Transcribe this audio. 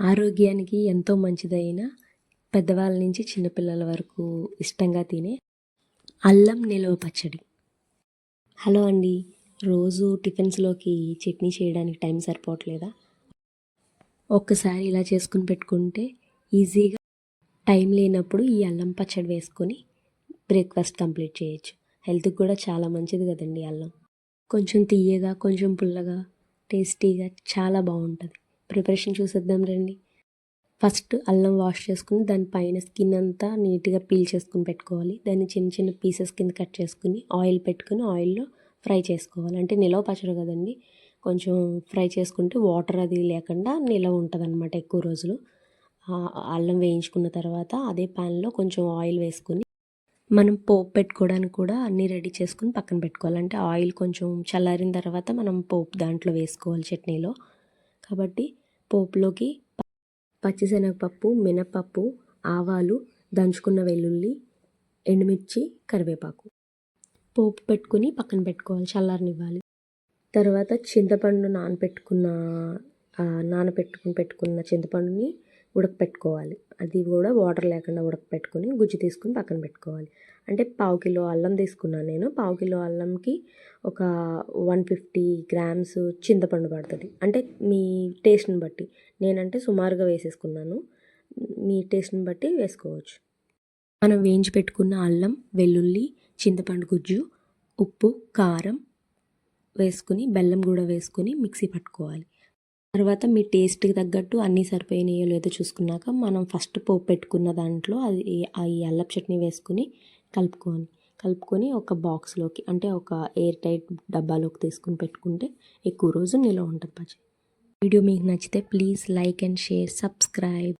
ఆరోగ్యానికి ఎంతో మంచిదైన పెద్దవాళ్ళ నుంచి చిన్నపిల్లల వరకు ఇష్టంగా తినే అల్లం నిలువ పచ్చడి. హలో అండి రోజు టిఫిన్స్లోకి చట్నీ చేయడానికి టైం సరిపోవట్లేదా? ఒక్కసారి ఇలా చేసుకుని పెట్టుకుంటే ఈజీగా టైం లేనప్పుడు ఈ అల్లం పచ్చడి వేసుకొని బ్రేక్ఫాస్ట్ కంప్లీట్ చేయొచ్చు. హెల్త్కి కూడా చాలా మంచిది కదండి అల్లం. కొంచెం తీయగా కొంచెం పుల్లగా టేస్టీగా చాలా బాగుంటుంది. ప్రిపరేషన్ చూసేద్దాం రండి. ఫస్ట్ అల్లం వాష్ చేసుకుని దాని పైన స్కిన్ అంతా నీట్గా పీల్ చేసుకుని పెట్టుకోవాలి. దాన్ని చిన్న చిన్న పీసెస్ కింద కట్ చేసుకుని ఆయిల్ పెట్టుకుని ఆయిల్లో ఫ్రై చేసుకోవాలి. అంటే నిలవ పచ్చడి కదండి. కొంచెం ఫ్రై చేసుకుంటే వాటర్ అది లేకుండా నిలవ ఉంటుంది అనమాట ఎక్కువ రోజులు. అల్లం వేయించుకున్న తర్వాత అదే ప్యాన్లో కొంచెం ఆయిల్ వేసుకుని మనం పోపు పెట్టుకోవడానికి కూడా అన్నీ రెడీ చేసుకుని పక్కన పెట్టుకోవాలి. అంటే ఆయిల్ కొంచెం చల్లారిన తర్వాత మనం పోపు దాంట్లో వేసుకోవాలి చట్నీలో. కాబట్టి పోపులోకి పచ్చిశనగపప్పు మినపప్పు ఆవాలు దంచుకున్న వెల్లుల్లి ఎండుమిర్చి కరివేపాకు. పోపు పెట్టుకుని పక్కన పెట్టుకోవాలి చల్లారనివ్వాలి. తర్వాత చింతపండు నానబెట్టుకున్న నానబెట్టుకుని పెట్టుకున్న చింతపండుని ఉడకపెట్టుకోవాలి. అది కూడా వాటర్ లేకుండా ఉడకపెట్టుకొని గుజ్జు తీసుకుని పక్కన పెట్టుకోవాలి. అంటే పావు కిలో అల్లం తీసుకున్నాను నేను. పావు కిలో అల్లంకి ఒక వన్ ఫిఫ్టీ గ్రామ్స్ చింతపండు పడుతుంది. అంటే మీ టేస్ట్ని బట్టి. నేనంటే సుమారుగా వేసేసుకున్నాను. మీ టేస్ట్ని బట్టి వేసుకోవచ్చు. మనం వేయించి పెట్టుకున్న అల్లం వెల్లుల్లి చింతపండు గుజ్జు ఉప్పు కారం వేసుకుని బెల్లం కూడా వేసుకుని మిక్సీ పట్టుకోవాలి. తర్వాత మీ టేస్ట్కి తగ్గట్టు అన్నీ సరిపోయినాయో లేదో చూసుకున్నాక మనం ఫస్ట్ పోపు పెట్టుకున్న దాంట్లో అది ఆ ఈ అల్లం చట్నీ వేసుకుని కలుపుకొని కలుపుకొని ఒక బాక్స్లోకి అంటే ఒక ఎయిర్ టైట్ డబ్బాలోకి తీసుకుని పెట్టుకుంటే ఎక్కువ రోజు నిల్వ ఉంటుంది పచ్చి. వీడియో మీకు నచ్చితే please like and share subscribe.